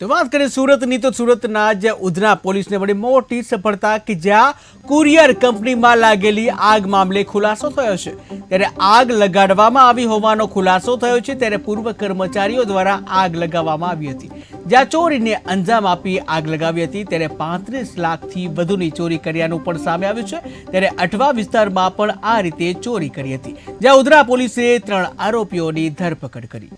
તો વાત કરીએ સુરતની, તો સુરતના જ ઉધના પોલીસને મળી મોટી સફળતા કે જ્યાં કુરિયર કંપનીમાં લાગેલી આગ મામલે ખુલાસો થયો છે. ત્યારે આગ લગાડવામાં આવી હોવાનો ખુલાસો થયો છે, ત્યારે પૂર્વ કર્મચારીઓ દ્વારા આગ લગાવવામાં આવી હતી. જ્યાં ચોરીને અંજામ આપી આગ લગાવી હતી, ત્યારે પાંત્રીસ લાખથી વધુની ચોરી કર્યાનું પણ સામે આવ્યું છે. ત્યારે અઠવા વિસ્તારમાં પણ આ રીતે ચોરી કરી હતી. જ્યાં ઉધના પોલીસે ત્રણ આરોપીઓની ધરપકડ કરી.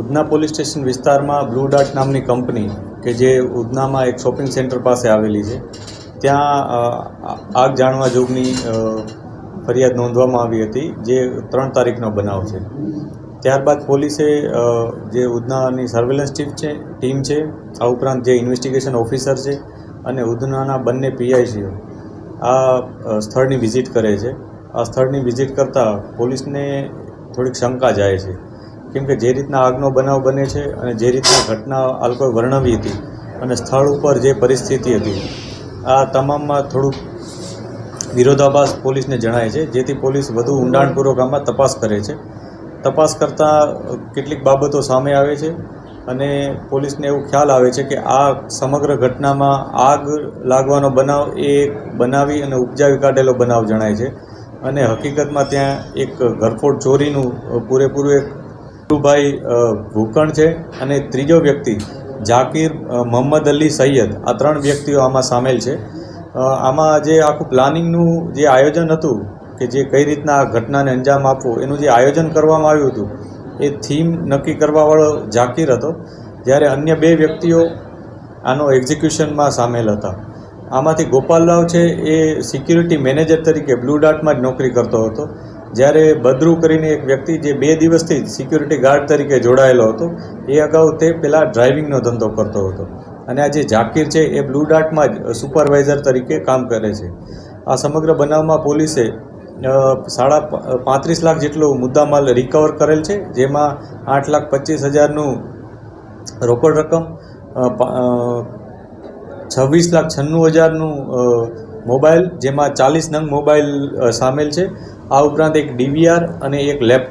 ઉધના પોલીસ સ્ટેશન વિસ્તારમાં બ્લુ ડાર્ટ નામની કંપની કે જે ઉધનામાં એક શોપિંગ સેન્ટર પાસે આવેલી છે, ત્યાં આગ જાણવા જોગની ફરિયાદ નોંધવામાં આવી હતી, જે ત્રણ તારીખનો બનાવ છે. ત્યારબાદ પોલીસે જે ઉધનાની સર્વેલન્સ ટીમ છે ટીમ છે, આ ઉપરાંત જે ઇન્વેસ્ટિગેશન ઓફિસર છે અને ઉધનાના બંને પીઆઈસીઓ આ સ્થળની વિઝિટ કરે છે. આ સ્થળની વિઝિટ કરતાં પોલીસને થોડીક શંકા જાય છે. કેમ કે જે રીતના આગનો બનાવ બને છે અને જે રીતના ઘટના આ વર્ણવી હતી અને સ્થળ ઉપર જે પરિસ્થિતિ હતી, આ તમામમાં થોડુંક વિરોધાભાસ પોલીસને જણાય છે, જેથી પોલીસ વધુ ઊંડાણપૂર્વક આમાં તપાસ કરે છે. તપાસ કરતાં કેટલીક બાબતો સામે આવે છે અને પોલીસને એવું ખ્યાલ આવે છે કે આ સમગ્ર ઘટનામાં આગ લાગવાનો બનાવ એ બનાવી અને ઉપજાવી કાઢેલો બનાવ જણાય છે. અને હકીકતમાં ત્યાં એક ઘરફોડ ચોરીનું પૂરેપૂરું એક ભાઈ ભૂકણ છે અને ત્રીજો વ્યક્તિ ઝાકીર અ, મોહમ્મદ અલી સૈયદ. આ ત્રણ વ્યક્તિઓ આમાં સામેલ છે. આમાં જે આખું પ્લાનિંગનું જે આયોજન હતું કે જે કઈ રીતના આ ઘટનાને અંજામ આપવો એનું જે આયોજન કરવામાં આવ્યું હતું એ થીમ નક્કી કરવાવાળો ઝાકીર હતો. જ્યારે અન્ય બે વ્યક્તિઓ આનો એક્ઝિક્યુશનમાં સામેલ હતા. આમાંથી ગોપાલરાવ છે એ સિક્યુરિટી મેનેજર તરીકે બ્લુ ડાર્ટમાં જ નોકરી કરતો હતો. જ્યારે બદરુ કરીને એક વ્યક્તિ જે બે દિવસથી સિક્યુરિટી ગાર્ડ તરીકે જોડાયેલો હતો, એ અગાઉ તે પેલા ડ્રાઇવિંગનો ધંધો કરતો હતો. અને આ જે ઝાકીર છે, એ બ્લુ ડાર્ટમાં જ સુપરવાઇઝર તરીકે કામ કરે છે. આ સમગ્ર બનાવમાં પોલીસે સાડા પાંત્રીસ લાખ જેટલો મુદ્દામાલ રિકવર કરેલ છે, જેમાં આઠ લાખ પચીસ હજારનું રોકડ રકમ છવ્વીસ લાખ છન્નું હજારનું મોબાઈલ જેમાં ચાલીસ નંગ મોબાઈલ સામેલ છે. આ ઉપરાંત એક ડીવીઆર અને એક લેપટોપ.